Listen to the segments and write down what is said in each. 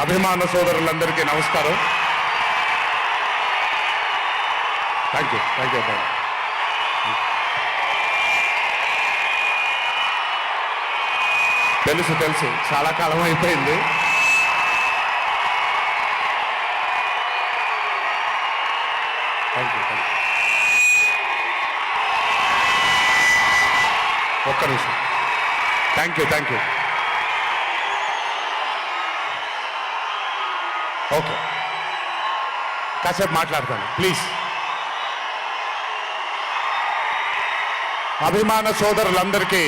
అభిమాన సోదరులందరికీ నమస్కారం. Thank you thank you thank తెలుసు తెలుసు. చాలా కాలం అయిపోయింది. థ్యాంక్ యూ థ్యాంక్ యూ ఒక్క నిమిషం. Thank you thank you okay కాసేపు మాట్లాడతాను. ప్లీజ్ అభిమాన సోదరులందరికీ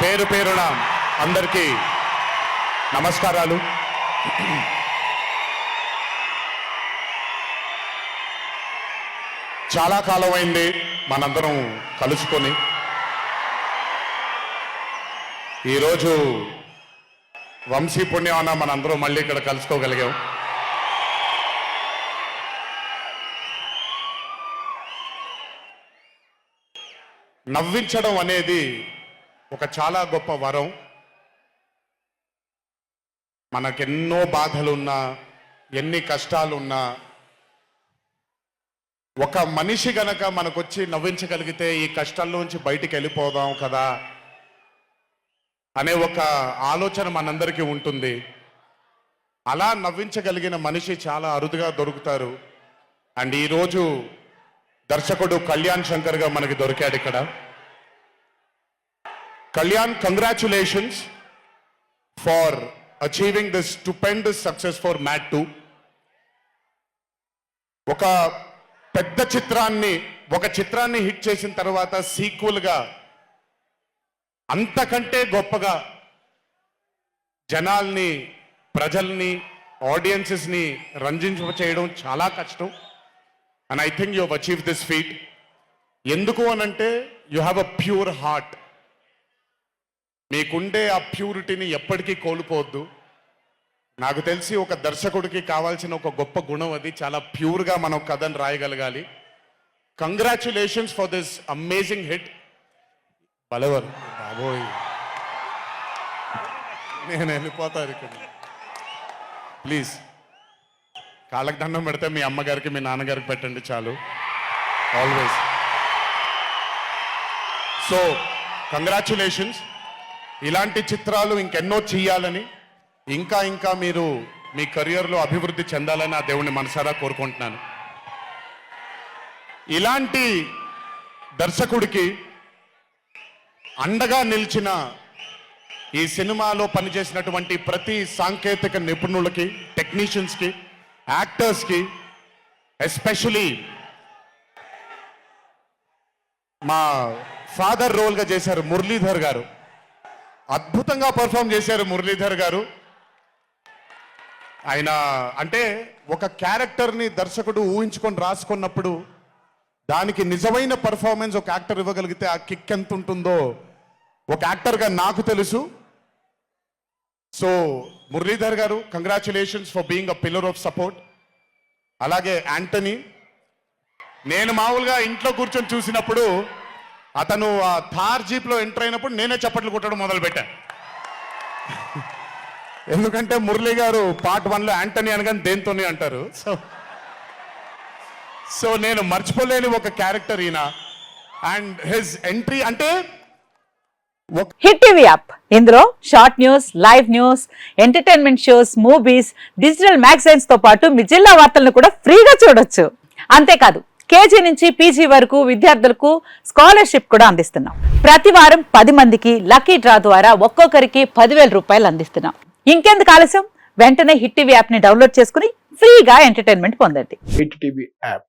పేరు పేరున అందరికీ నమస్కారాలు. చాలా కాలం అయింది మనందరం కలుసుకొని. ఈరోజు వంశీ పుణ్యమాన మనందరం మళ్ళీ ఇక్కడ కలుసుకోగలిగాం. నవ్వించడం అనేది ఒక చాలా గొప్ప వరం. మనకెన్నో బాధలున్నా ఎన్ని కష్టాలున్నా ఒక మనిషి గనక మనకొచ్చి నవ్వించగలిగితే ఈ కష్టాల్లోంచి బయటికి వెళ్ళిపోదాం కదా. అనే ఒక ఆలోచన మనందరికీ ఉంటుంది. అలా నవ్వించగలిగిన మనిషి చాలా అరుదుగా దొరుకుతారు. అండ్ ఈరోజు దర్శకుడు కళ్యాణ్ శంకర్గా మనకి దొరికాడు ఇక్కడ. Kalyan congratulations for achieving this stupendous success for mat two ఒక పెద్ద చిత్రాన్ని ఒక చిత్రాన్ని హిట్ చేసిన తర్వాత సీక్వల్గా అంతకంటే గొప్పగా జనాల్ని ప్రజల్ని ఆడియన్సెస్ని రంజించు రంజింప చేయడం చాలా కష్టం. And I think you achieve this feat ఎందుకు అనంటే you have a pure heart మీకుండే ఆ ప్యూరిటీని ఎప్పటికీ కోల్పోవద్దు. నాకు తెలిసి ఒక దర్శకుడికి కావాల్సిన ఒక గొప్ప గుణం అది చాలా ప్యూర్గా మనం కథను రాయగలగాలి. Congratulations for this amazing hit బలవర్ బాబోయ్. నేను వెళ్ళిపోతాను ఇక్కడ ప్లీజ్. కాళ్ళకి దండం పెడితే మీ అమ్మగారికి మీ నాన్నగారికి పెట్టండి చాలు. ఆల్వేస్ సో కంగ్రాచులేషన్స్ ఇలాంటి చిత్రాలు ఇంకెన్నో చెయ్యాలని ఇంకా ఇంకా మీరు మీ కెరియర్లో అభివృద్ధి చెందాలని ఆ దేవుణ్ణి మనసారా కోరుకుంటున్నాను. ఇలాంటి దర్శకుడికి అండగా నిలిచిన ఈ సినిమాలో పనిచేసినటువంటి ప్రతి సాంకేతిక నిపుణులకి టెక్నీషియన్స్కి యాక్టర్స్కి ఎస్పెషలీ మా ఫాదర్ రోల్గా చేశారు మురళీధర్ గారు. అద్భుతంగా పర్ఫామ్ చేశారు మురళీధర్ గారు. ఆయన అంటే ఒక క్యారెక్టర్ని దర్శకుడు ఊహించుకొని రాసుకున్నప్పుడు దానికి నిజమైన పర్ఫార్మెన్స్ ఒక యాక్టర్ ఇవ్వగలిగితే ఆ కిక్ ఎంత ఉంటుందో ఒక యాక్టర్గా నాకు తెలుసు. So Muralidhar garu congratulations for being a pillar of support అలాగే యాంటనీ నేను మామూలుగా ఇంట్లో కూర్చొని చూసినప్పుడు అతను ఆ థార్ జీప్లో ఎంటర్ అయినప్పుడు నేనే చప్పట్లు కొట్టడం మొదలుపెట్టాను ఎందుకంటే మురళి గారు పార్ట్ వన్లో యాంటనీ అనగానే దేంతోనే అంటారు. సో సో నేను మర్చిపోలేని ఒక క్యారెక్టర్ ఈయన. అండ్ హిజ్ ఎంట్రీ అంటే హిట్ టీవీ యాప్. ఇందులో short news live news entertainment shows movies digital మ్యాగజైన్స్తో పాటు మీ జిల్లా వార్తలను కూడా ఫ్రీగా చూడొచ్చు. అంతేకాదు కేజీ నుంచి పీజీ వరకు విద్యార్థులకు స్కాలర్షిప్ కూడా అందిస్తున్నాం. ప్రతి వారం పది మందికి లక్కీ డ్రా ద్వారా ఒక్కొక్కరికి పదివేల రూపాయలు అందిస్తున్నాం. ఇంకెందుకు ఆలస్యం? వెంటనే హిట్ టీవీ యాప్ని డౌన్లోడ్ చేసుకుని ఫ్రీగా ఎంటర్టైన్మెంట్ పొందండి. Hit TV app.